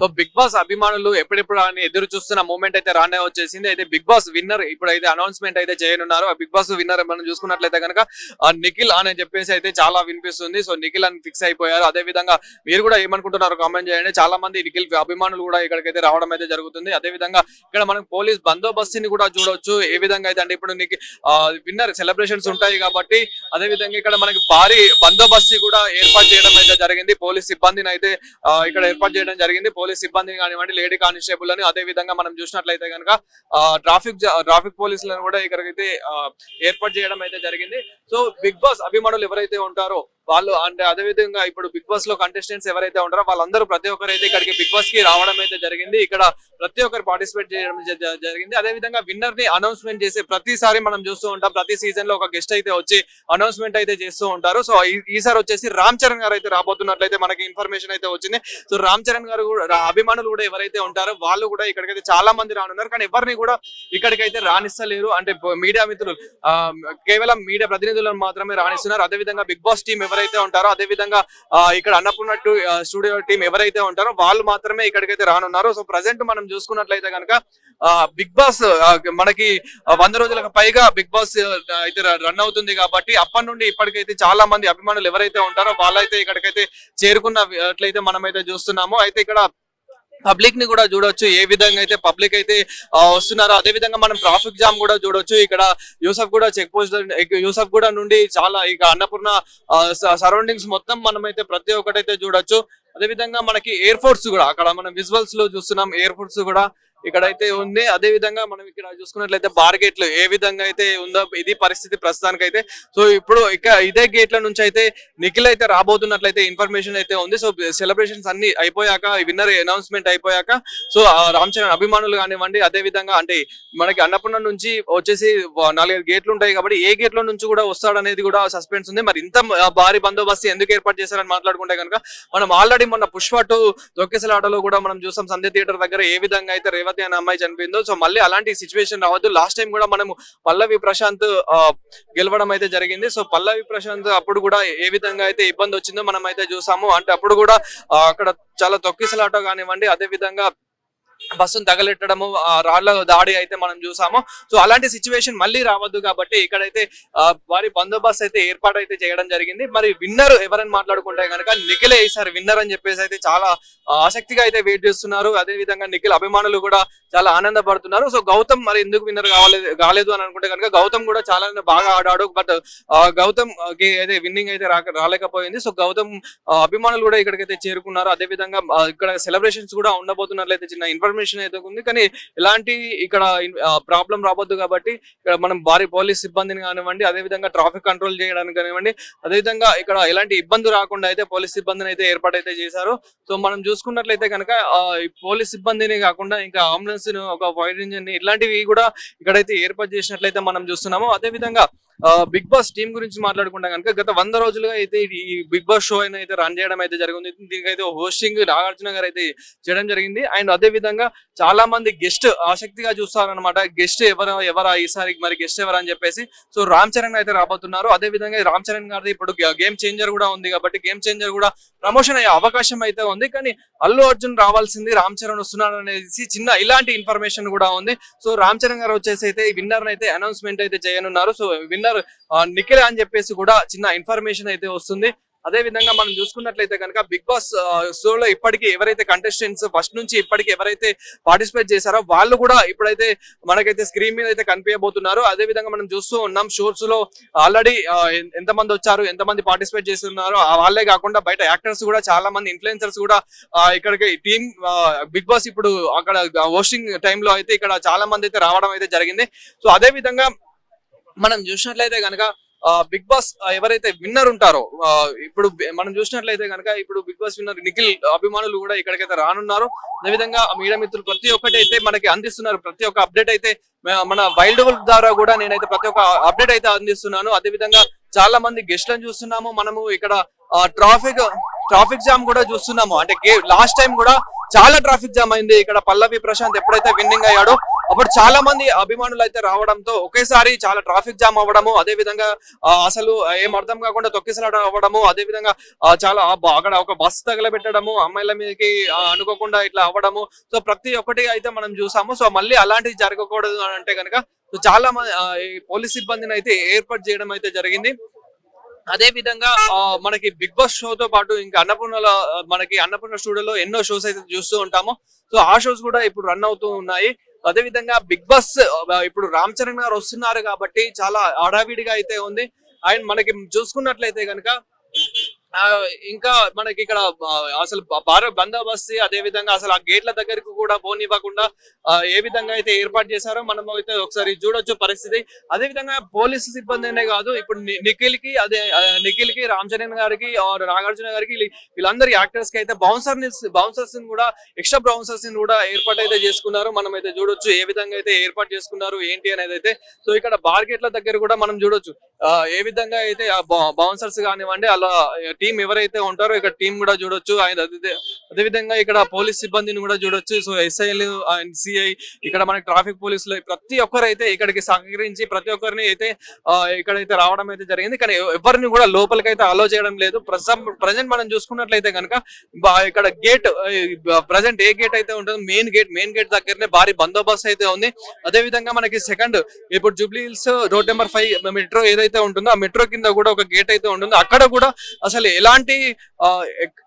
So big boss అభిమానులు ఎప్పుడెప్పుడు అని ఎదురు చూస్తున్న మూమెంట్ అయితే రానే వచ్చేసింది. అయితే బిగ్ బాస్ విన్నర్ ఇప్పుడు అయితే అనౌన్స్మెంట్ అయితే చేయనున్నారు. ఆ బిగ్ బాస్ విన్నర్ మనం చూసుకున్నట్లయితే కనుక నిఖిల్ అని చెప్పేసి అయితే చాలా వినిపిస్తుంది. సో నిఖిల్ అని ఫిక్స్ అయిపోయారు. అదే విధంగా మీరు కూడా ఏమనుకుంటున్నారు కామెంట్ చేయండి. చాలా మంది నిఖిల్ అభిమానులు కూడా ఇక్కడికైతే రావడం అయితే జరుగుతుంది. అదే విధంగా ఇక్కడ మనం పోలీస్ బందోబస్తుని కూడా చూడొచ్చు. ఏ విధంగా అయితే అంటే ఇప్పుడు నీకు విన్నర్ సెలబ్రేషన్స్ ఉంటాయి కాబట్టి అదే విధంగా ఇక్కడ మనకి భారీ బందోబస్తు కూడా ఏర్పాటు చేయడం అయితే జరిగింది. పోలీస్ సిబ్బందిని అయితే ఇక్కడ ఏర్పాటు చేయడం జరిగింది. పోలీస్ సిబ్బందిని కానివ్వండి లేడీ కానిస్టేబుల్ అని అదే విధంగా మనం చూసినట్లయితే కనుక ట్రాఫిక్ ట్రాఫిక్ పోలీసులను కూడా ఇక్కడికైతే ఏర్పాటు చేయడం అయితే జరిగింది. సో బిగ్ బాస్ అభిమానులు ఎవరైతే ఉంటారో వాళ్ళు అంటే అదే విధంగా ఇప్పుడు బిగ్ బాస్లో కంటెస్టెంట్స్ ఎవరైతే ఉంటారో వాళ్ళందరూ ప్రతి ఒక్కరు అయితే ఇక్కడికి బిగ్ బాస్కి రావడం అయితే జరిగింది. ఇక్కడ ప్రతి ఒక్కరు పార్టిసిపేట్ చేయడం జరిగింది. అదే విధంగా విన్నర్ని అనౌన్స్మెంట్ చేసే ప్రతిసారి మనం చూస్తూ ఉంటాం. ప్రతి సీజన్లో ఒక గెస్ట్ అయితే వచ్చి అనౌన్స్మెంట్ అయితే చేస్తూ ఉంటారు. సో ఈ- ఈసారి వచ్చేసి రామ్ చరణ్ గారు అయితే రాబోతున్నట్లయితే మనకి ఇన్ఫర్మేషన్ అయితే వచ్చింది. సో రామ్ చరణ్ గారు కూడా అభిమానులు కూడా ఎవరైతే ఉంటారో వాళ్ళు కూడా ఇక్కడికైతే చాలా మంది రానున్నారు. కానీ ఎవరిని కూడా ఇక్కడికైతే రాణిస్తలేరు. అంటే మీడియా మిత్రులు కేవలం మీడియా ప్రతినిధులను మాత్రమే రాణిస్తున్నారు. అదే విధంగా బిగ్ బాస్ టీం ఎవరైతే ఉంటారో అదే విధంగా ఇక్కడ అన్నపూర్ణ స్టూడియో టీం ఎవరైతే ఉంటారో వాళ్ళు మాత్రమే ఇక్కడికైతే రానున్నారు. సో ప్రజెంట్ మనం చూసుకున్నట్లయితే కనుక బిగ్ బాస్ మనకి వంద రోజులకు పైగా బిగ్ బాస్ అయితే రన్ అవుతుంది కాబట్టి అప్పటి నుండి ఇప్పటికైతే చాలా మంది అభిమానులు ఎవరైతే ఉంటారో వాళ్ళైతే ఇక్కడికైతే చేరుకున్నట్లయితే మనమైతే చూస్తున్నాము. అయితే ఇక్కడ పబ్లిక్ని కూడా చూడొచ్చు. ఏ విధంగా అయితే పబ్లిక్ అయితే వస్తున్నారో అదే విధంగా మనం ట్రాఫిక్ జామ్ కూడా చూడొచ్చు. ఇక్కడ యూసఫ్ కూడా చెక్ పోస్ట్ యూసఫ్ కూడా నుండి చాలా ఇక అన్నపూర్ణ సరౌండింగ్స్ మొత్తం మనం అయితే ప్రతి ఒక్కటైతే చూడొచ్చు. అదే విధంగా మనకి ఎయిర్ ఫోర్స్ కూడా అక్కడ మనం విజువల్స్లో చూస్తున్నాం ఎయిర్ ఫోర్స్ కూడా. ఇక్కడైతే ఉంది. అదే విధంగా మనం ఇక్కడ చూసుకున్నట్లయితే బార్ గేట్లు ఏ విధంగా అయితే ఉందో ఇది పరిస్థితి ప్రస్తుతానికి అయితే సో ఇప్పుడు ఇక ఇదే గేట్ల నుంచి అయితే నిఖిల్ అయితే రాబోతున్నట్లయితే ఇన్ఫర్మేషన్ అయితే ఉంది. సో సెలబ్రేషన్స్ అన్ని అయిపోయాక విన్నర్ అనౌన్స్మెంట్ అయిపోయాక సో రామ్ చరణ్ అభిమానులు కానివ్వండి అదే విధంగా అంటే మనకి అన్నపూర్ణ నుంచి వచ్చేసి నాలుగైదు గేట్లు ఉంటాయి కాబట్టి ఏ గేట్ల నుంచి కూడా వస్తాడనేది కూడా సస్పెన్స్ ఉంది. మరి ఇంత భారీ బందోబస్తు ఎందుకు ఏర్పాటు చేశారని మాట్లాడుకుంటే కనుక మనం ఆల్రెడీ మొన్న పుష్ప టూ తొక్కిసలాటలో కూడా మనం చూసాం. సంధ్య థియేటర్ దగ్గర ఏ విధంగా అయితే రేవతి అనే అమ్మాయి చనిపోయిందో. సో మళ్ళీ అలాంటి సిచ్యువేషన్ రావద్దు. లాస్ట్ టైం కూడా మనము పల్లవి ప్రశాంత్ ఆ, గెలవడం అయితే జరిగింది. సో పల్లవి ప్రశాంత్ అప్పుడు కూడా ఏ విధంగా అయితే ఇబ్బంది వచ్చిందో మనం అయితే చూసాము. అంటే అప్పుడు కూడా అక్కడ చాలా తొక్కిసలాట కానివ్వండి అదే విధంగా బస్సును తగలెట్టడము ఆ రాళ్ళ దాడి అయితే మనం చూసాము. సో అలాంటి సిచ్యువేషన్ మళ్ళీ రావద్దు కాబట్టి ఇక్కడైతే వారి బందోబస్తు అయితే ఏర్పాటు అయితే చేయడం జరిగింది. మరి విన్నర్ ఎవరని మాట్లాడుకుంటే కనుక నిఖిలే ఈసారి విన్నర్ అని చెప్పేసి అయితే చాలా ఆసక్తిగా అయితే వెయిట్ చేస్తున్నారు. అదే విధంగా నిఖిల్ అభిమానులు కూడా చాలా ఆనందపడుతున్నారు. సో గౌతమ్ మరి ఎందుకు విన్నర్ కావాలేదు కాలేదు అని అనుకుంటే కనుక గౌతమ్ కూడా చాలా బాగా ఆడాడు. బట్ గౌతమ్కి అయితే విన్నింగ్ అయితే రాక రాలేకపోయింది. సో గౌతమ్ అభిమానులు కూడా ఇక్కడికైతే చేరుకున్నారు. అదే విధంగా ఇక్కడ సెలబ్రేషన్స్ కూడా ఉండబోతున్నట్లయితే చిన్న ఇన్ఫర్మేషన్ అయితే ఉంది. కానీ ఎలాంటి ఇక్కడ ప్రాబ్లం రావద్దు కాబట్టి ఇక్కడ మనం భారీ పోలీస్ సిబ్బందిని కానివ్వండి అదే విధంగా ట్రాఫిక్ కంట్రోల్ చేయడానికి కానివ్వండి అదే విధంగా ఇక్కడ ఎలాంటి ఇబ్బంది రాకుండా అయితే పోలీస్ సిబ్బందిని అయితే ఏర్పాటు అయితే చేశారు. సో మనం చూసుకున్నట్లయితే కనుక పోలీస్ సిబ్బందిని కాకుండా ఇంకా అంబులెన్స్ ఒక వైడ్ ఇంజన్ ఇలాంటివి కూడా ఇక్కడైతే ఏర్పాటు చేసినట్లయితే మనం చూస్తున్నాము. అదే విధంగా బిగ్ బాస్ టీం గురించి మాట్లాడుకుంటాం కనుక గత వంద రోజులుగా అయితే ఈ బిగ్ బాస్ షో అయితే రన్ చేయడం అయితే జరిగింది. దీనికైతే హోస్టింగ్ నాగార్జున గారు అయితే చేయడం జరిగింది. అండ్ అదే విధంగా చాలా మంది గెస్ట్ ఆసక్తిగా చూస్తారనమాట గెస్ట్ ఎవరు ఎవరా ఈసారి మరి గెస్ట్ ఎవరు అని చెప్పేసి. సో రామ్ చరణ్ అయితే రాబోతున్నారు. అదే విధంగా రామ్ చరణ్ గారిది ఇప్పుడు గేమ్ చేంజర్ కూడా ఉంది కాబట్టి గేమ్ చేంజర్ కూడా ప్రమోషన్ అయ్యే అవకాశం అయితే ఉంది. కానీ అల్లు అర్జున్ రావాల్సింది రామ్ చరణ్ వస్తున్నాడు అనేసి చిన్న ఇలాంటి ఇన్ఫర్మేషన్ కూడా ఉంది. సో రామ్ చరణ్ గారు వచ్చేసి అయితే విన్నర్ అయితే అనౌన్స్మెంట్ అయితే చేయనున్నారు. సో విన్నర్ నిఖిల్ అని చెప్పేసి కూడా చిన్న ఇన్ఫర్మేషన్ అయితే వస్తుంది. అదే విధంగా మనం చూసుకున్నట్లయితే కనుక బిగ్ బాస్ షోలో ఇప్పటికీ ఎవరైతే కంటెస్టెంట్స్ ఫస్ట్ నుంచి ఇప్పటికి ఎవరైతే పార్టిసిపేట్ చేశారో వాళ్ళు కూడా ఇప్పుడైతే మనకైతే స్క్రీన్ మీద అయితే కనిపించబోతున్నారు. అదే విధంగా మనం చూస్తూ ఉన్నాం షోస్లో ఆల్రెడీ ఎంత మంది వచ్చారు ఎంత మంది పార్టిసిపేట్ చేస్తున్నారు వాళ్ళే కాకుండా బయట యాక్టర్స్ కూడా చాలా మంది ఇన్ఫ్లుయెన్సర్స్ కూడా ఇక్కడికి టీమ్ బిగ్ బాస్ ఇప్పుడు అక్కడ హోస్టింగ్ టైంలో అయితే ఇక్కడ చాలా మంది అయితే రావడం అయితే జరిగింది. సో అదే విధంగా మనం చూసినట్లయితే కనుక బిగ్ బాస్ ఎవరైతే విన్నర్ ఉంటారో ఇప్పుడు మనం చూసినట్లయితే కనుక ఇప్పుడు బిగ్ బాస్ విన్నర్ నిఖిల్ అభిమానులు కూడా ఇక్కడికైతే రానున్నారు. అదేవిధంగా మీడియా మిత్రులు ప్రతి ఒక్కటి అయితే మనకి అందిస్తున్నారు. ప్రతి ఒక్క అప్డేట్ అయితే మన వైల్డ్ వుల్ఫ్ ద్వారా కూడా నేనైతే ప్రతి ఒక్క అప్డేట్ అయితే అందిస్తున్నాను. అదే విధంగా చాలా మంది గెస్ట్లను చూస్తున్నాము. మనము ఇక్కడ ట్రాఫిక్ ట్రాఫిక్ జామ్ కూడా చూస్తున్నాము. అంటే లాస్ట్ టైం కూడా చాలా ట్రాఫిక్ జామ్ అయింది. ఇక్కడ పల్లవి ప్రశాంత్ ఎప్పుడైతే విన్నింగ్ అయ్యాడో అప్పుడు చాలా మంది అభిమానులు అయితే రావడంతో ఒకేసారి చాలా ట్రాఫిక్ జామ్ అవ్వడము అదే విధంగా అసలు ఏం అర్థం కాకుండా తొక్కిసలాట అవ్వడము అదే విధంగా చాలా అక్కడ ఒక బస్ తగలబెట్టడము అమ్మాయిల మీదకి అనుకోకుండా ఇట్లా అవ్వడము. సో ప్రతి ఒక్కటి అయితే మనం చూసాము. సో మళ్ళీ అలాంటివి జరగకూడదు అని అంటే కనుక చాలా మంది ఈ పోలీస్ సిబ్బందిని అయితే ఏర్పాటు చేయడం అయితే జరిగింది. అదే విధంగా మనకి బిగ్ బాస్ షో తో పాటు ఇంకా అన్నపూర్ణలో మనకి అన్నపూర్ణ స్టూడియోలో ఎన్నో షోస్ అయితే చూస్తూ ఉంటాము. సో ఆ షోస్ కూడా ఇప్పుడు రన్ అవుతూ ఉన్నాయి. అదే విధంగా బిగ్ బాస్ ఇప్పుడు రామ్ చరణ్ గారు వస్తున్నారు కాబట్టి చాలా హడావిడిగా అయితే ఉంది. అండ్ మనకి చూసుకున్నట్లయితే కనుక ఇంకా మనకి ఇక్కడ అసలు భారత బందోబస్తు అదే విధంగా అసలు ఆ గేట్ల దగ్గరకు కూడా పోనివ్వకుండా ఏ విధంగా అయితే ఏర్పాటు చేశారో మనం అయితే ఒకసారి చూడొచ్చు పరిస్థితి. అదే విధంగా పోలీసు సిబ్బందినే కాదు ఇప్పుడు ని- నిఖిల్కి అదే నిఖిల్కి రామ్ చరణ్ గారికి నాగార్జున గారికి వీళ్ళందరి యాక్టర్స్కి అయితే బౌన్సర్ బౌన్సర్స్ కూడా ఎక్స్ట్రా బౌన్సర్స్ కూడా ఏర్పాటు అయితే చేసుకున్నారు. మనం అయితే చూడొచ్చు ఏ విధంగా అయితే ఏర్పాటు చేసుకున్నారు ఏంటి అనేది అయితే. సో ఇక్కడ బార్గేట్ల దగ్గర కూడా మనం చూడొచ్చు. ఏ విధంగా అయితే బౌన్సర్స్ కానివ్వండి అలా టీం ఎవరైతే ఉంటారో ఇక్కడ టీం కూడా చూడొచ్చు. ఆయన అదే విధంగా ఇక్కడ పోలీస్ సిబ్బందిని కూడా చూడొచ్చు. సో ఎస్ఐలు అండ్ సిఐ ఇక్కడ మనకి ట్రాఫిక్ పోలీసులు ప్రతి ఒక్కరు అయితే ఇక్కడికి సహకరించి ప్రతి ఒక్కరిని అయితే ఇక్కడైతే రావడం అయితే జరిగింది. కానీ ఎవరిని కూడా లోపలికి అయితే అలో చేయడం లేదు. ప్రజెంట్ మనం చూసుకున్నట్లయితే కనుక బా- ఇక్కడ గేట్ ప్రజెంట్ ఏ గేట్ అయితే ఉంటుందో మెయిన్ గేట్ మెయిన్ గేట్ దగ్గరనే భారీ బందోబస్తు అయితే ఉంది. అదే విధంగా మనకి సెకండ్ ఇప్పుడు Jubilee Hills road number five metro ఏదైతే ఉంటుందో ఆ మెట్రో కింద కూడా ఒక గేట్ అయితే ఉంటుందో అక్కడ కూడా అసలు ఎలాంటి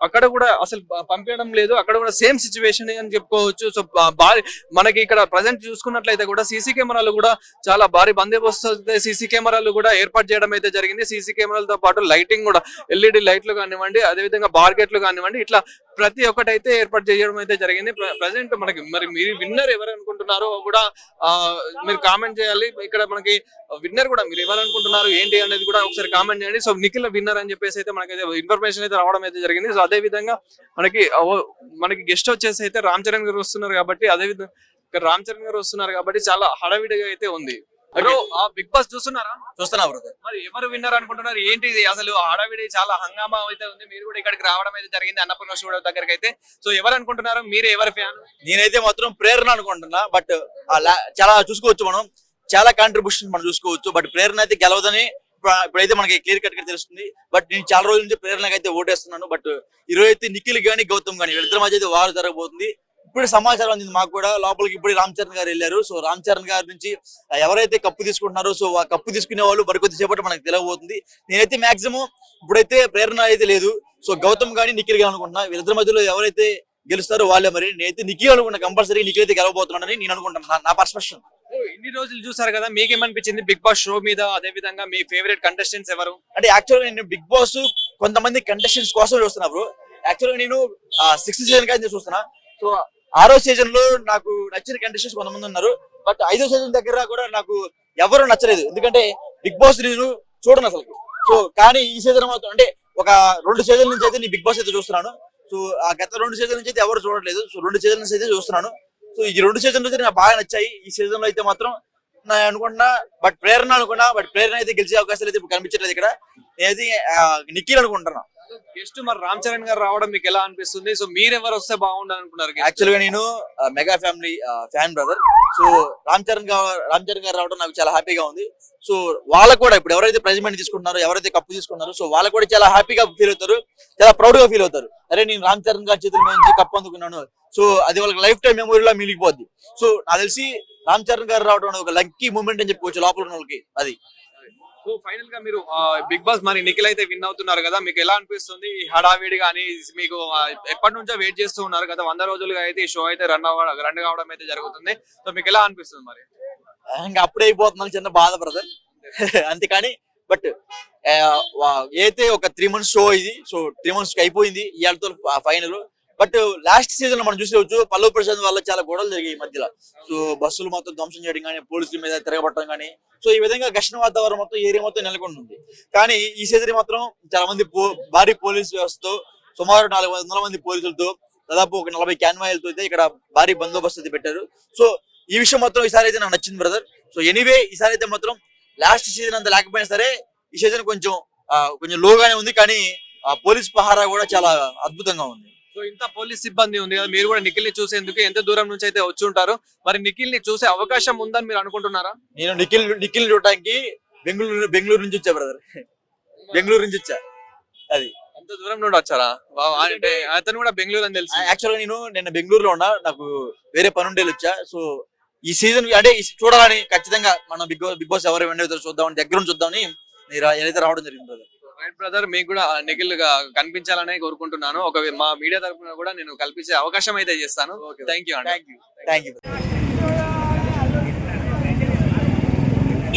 అక్కడ కూడా అసలు పంపించడం లేదు. అక్కడ కూడా సేమ్ సిచ్యువేషన్ అని చెప్పుకోవచ్చు. సో మనకి ఇక్కడ ప్రజెంట్ చూసుకున్నట్లయితే కూడా సీసీ కెమెరాలు కూడా చాలా భారీ బందోబస్తు సీసీ కెమెరాలు కూడా ఏర్పాటు చేయడం అయితే జరిగింది. సీసీ కెమెరాలతో పాటు లైటింగ్ కూడా ఎల్ఈడి లైట్లు కానివ్వండి అదే విధంగా బార్గెట్లు కానివ్వండి ఇట్లా ప్రతి ఒక్కటి అయితే ఏర్పాటు చేయడం అయితే జరిగింది. ప్రజెంట్ మనకి మరి మీరు విన్నర్ ఎవరు అనుకుంటున్నారో కూడా ఆ, మీరు కామెంట్ చేయాలి. ఇక్కడ మనకి విన్నర్ కూడా మీరు ఎవరు అనుకుంటున్నారు ఏంటి అనేది కూడా ఒకసారి కామెంట్ చేయండి. సో నిఖిల్ విన్నర్ అని చెప్పేసి అయితే మనకి ఇన్ఫర్మేషన్ అయితే రావడం అయితే జరిగింది. సో అదే విధంగా మనకి మనకి గెస్ట్ వచ్చేసి అయితే రామ్ చరణ్ గారు వస్తున్నారు కాబట్టి అదే విధంగా ఇక్కడ రామ్ చరణ్ గారు వస్తున్నారు కాబట్టి చాలా హడావిడిగా అయితే ఉంది. బిగ్ బాస్ చూస్తున్నారా? చూస్తున్నా బ్రదర్ మరి ఎవరు విన్నర్ అనుకుంటున్నారు? ఏంటి ఇది? అసలు హడావిడి చాలా హంగామా అయితే ఉంది. మీరు కూడా ఇక్కడికి రావడం అయితే జరిగింది అన్నపూర్ణ స్టూడియో దగ్గరికి అయితే. సో ఎవరు అనుకుంటున్నారు? మీరు ఎవరి ఫ్యాన్ నేనైతే మాత్రం ప్రేరణ అనుకుంటున్నా బట్ చాలా చూసుకోవచ్చు మనం. చాలా కాంట్రిబ్యూషన్ మనం చూసుకోవచ్చు బట్ ప్రేరణ అయితే గెలవదని ఇప్పుడు- ఇప్పుడైతే మనకి క్లియర్ కట్గా తెలుస్తుంది. బట్ నేను చాలా రోజుల నుంచి ప్రేరణకి అయితే ఓటేస్తున్నాను. బట్ ఈరోజు అయితే నిఖిల్ గానీ గౌతమ్ గానీ వీళ్ళిద్దరి మధ్య అయితే వారు జరగబోతుంది. ఇప్పుడు సమాచారం అందింది మాకు కూడా. లోపలికి ఇప్పుడు రామ్ చరణ్ గారు వెళ్ళారు. సో రామ్ చరణ్ గారి నుంచి ఎవరైతే కప్పు తీసుకుంటున్నారో సో ఆ కప్పు తీసుకునే వాళ్ళు మరికొద్ది సేపటి మనకు తెలియబోతుంది నేనైతే మాక్సిమం ఇప్పుడైతే ప్రేరణ అయితే లేదు. సో గౌతమ్ గానీ నిఖిల్ గానీ అనుకుంటున్నా. వీళ్ళిద్దరి మధ్యలో ఎవరైతే గెలుస్తారో వాళ్ళే మరి. నేనైతే నిఖిల్ అనుకున్నా కంపల్సరీ నిఖిల్ అయితే గెలవబోతున్నాడని నేను అనుకుంటున్నాను నా- పర్స్పెక్షన్. ఇన్ని రోజులు చూసారు కదా మీకేమనిపించింది బిగ్ బాస్ షో మీద? అదే విధంగా మీ ఫేవరెట్ కంటెస్టెంట్స్ ఎవరు? అంటే యాక్చువల్గా నేను బిగ్ బాస్ కొంతమంది కంటెస్టెంట్స్ కోసం చూస్తున్నా బ్రో. యాక్చువల్గా నేను సిక్స్త్ సీజన్ కానీ చూస్తున్నా. సో ఆరో సీజన్లో నాకు నచ్చిన కంటెస్టెంట్స్ కొంతమంది ఉన్నారు. బట్ ఐదో సీజన్ దగ్గర కూడా నాకు ఎవరు నచ్చలేదు. ఎందుకంటే బిగ్ బాస్ నేను చూడను అసలు సో కానీ ఈ సీజన్ మాత్రం అంటే ఒక రెండు సీజన్ నుంచి అయితే నేను బిగ్ బాస్ అయితే చూస్తున్నాను. సో ఆ గత రెండు సీజన్ నుంచి అయితే ఎవరు చూడట్లేదు. సో రెండు సీజన్ నుంచి అయితే చూస్తున్నాను. సో ఈ రెండు సీజన్ అయితే నాకు బాగా నచ్చాయి. ఈ సీజన్లో అయితే మాత్రం నేను అనుకుంటున్నా బట్ ప్రేరణ అనుకున్నా బట్ ప్రేరణ అయితే గెలిచే అవకాశాలు అయితే ఇప్పుడు కనిపించట్లేదు ఇక్కడ. నేనైతే నిఖిల్ అనుకుంటున్నా. గెస్ట్ మరి రామ్ చరణ్ గారు రావడం మీకు ఎలా అనిపిస్తుంది? సో మీరు వస్తే బాగుండదు అనుకున్నారు యాక్చువల్గా నేను mega family fan brother so Ram Charan garu Ram Charan గారు రావడం నాకు చాలా హ్యాపీగా ఉంది. సో వాళ్ళకు కూడా ఇప్పుడు ఎవరైతే ప్రైజ్మెంట్ తీసుకుంటున్నారో ఎవరైతే కప్పు తీసుకున్నారో సో వాళ్ళకు కూడా చాలా హ్యాపీగా ఫీల్ అవుతారు. చాలా ప్రౌడ్గా ఫీల్ అవుతారు. అరే నేను రామ్ చరణ్ గారి చేతుల నుంచి కప్పు అందుకున్నాను. సో అది వాళ్ళకి లైఫ్ టైం మెమొరీలో మిగిలిపోద్ది. సో నాకు తెలిసి రామ్ చరణ్ గారు రావడం ఒక లక్కీ మూమెంట్ అని చెప్పుకోవచ్చు లోపల ఉన్న వాళ్ళకి అది. సో ఫైనల్గా మీరు బిగ్ బాస్ మరి నిఖిల్ అయితే విన్ అవుతున్నారు కదా మీకు ఎలా అనిపిస్తుంది హడావిడి కానీ మీకు ఎప్పటి నుంచో వెయిట్ చేస్తూ ఉన్నారు కదా వంద రోజులుగా అయితే ఈ షో అయితే రన్ అవ్వడం రన్ కావడం అయితే జరుగుతుంది. సో మీకు ఎలా అనిపిస్తుంది మరి? ఇంకా అప్పుడే అయిపోతుందని చిన్న బాధ బ్రదర్ అంతేకాని బట్ అయితే ఒక త్రీ మంత్స్ షో ఇది సో త్రీ మంత్స్ అయిపోయింది ఇవాళతో ఫైనల్ బట్ లాస్ట్ సీజన్ మనం చూసేవచ్చు పల్లవ్ ప్రసాద్ వల్ల చాలా గొడవలు జరిగాయి ఈ మధ్యలో. సో బస్సులు మొత్తం ధ్వంసం చేయడం కానీ పోలీసుల మీద తిరగబట్టడం కానీ సో ఈ విధంగా ఘర్షణ వాతావరణం మొత్తం ఏరియా మొత్తం నెలకొంటుంది. కానీ ఈ సీజన్ మాత్రం చాలా మంది పో- భారీ పోలీస్ వ్యవస్థతో సుమారు నాలుగు వందల మంది పోలీసులతో దాదాపు ఒక నలభై క్యాన్వాయిలతో అయితే ఇక్కడ భారీ బందోబస్తు అయితే పెట్టారు. సో ఈ విషయం మాత్రం ఈసారి అయితే నాకు నచ్చింది బ్రదర్. సో ఎనీవే ఈసారి అయితే మాత్రం లాస్ట్ సీజన్ అంత లేకపోయినా సరే ఈ సీజన్ కొంచెం కొంచెం లోగానే ఉంది. కానీ పోలీస్ పహారా కూడా చాలా అద్భుతంగా ఉంది. సో ఇంత పోలీస్ సిబ్బంది ఉంది కదా మీరు కూడా నిఖిల్ని చూసేందుకు ఎంత దూరం నుంచి అయితే వచ్చి ఉంటారు? మరి నిఖిల్ని చూసే అవకాశం ఉందని మీరు అనుకుంటున్నారా? నేను నిఖిల్ నిఖిల్ చూడటానికి బెంగళూరు బెంగళూరు నుంచి వచ్చా బ్రదర్ బెంగళూరు నుంచి వచ్చా అది. అంత దూరం నుండి వచ్చారా? అంటే అతను కూడా బెంగళూరు అని తెలిసి. యాక్చువల్గా నేను నిన్న బెంగళూరులో ఉన్నా నాకు వేరే పని ఉండేది వచ్చా. సో ఈ సీజన్ అంటే చూడాలని ఖచ్చితంగా మనం బిగ్ బాస్ బిగ్ బాస్ ఎవరు విన్ అవుతారో చూద్దామని దగ్గర నుంచి చూద్దామని నేను రా- నేనైతే రావడం జరిగింది brother. రైట్ బ్రదర్ మీకు కూడా నిఖిల్గా కనిపించాలనే కోరుకుంటున్నాను. ఒక మా మీడియా తరపున కూడా నేను కల్పించే అవకాశం అయితే చేస్తాను. థ్యాంక్ యూ అండి థ్యాంక్ యూ థ్యాంక్ యూ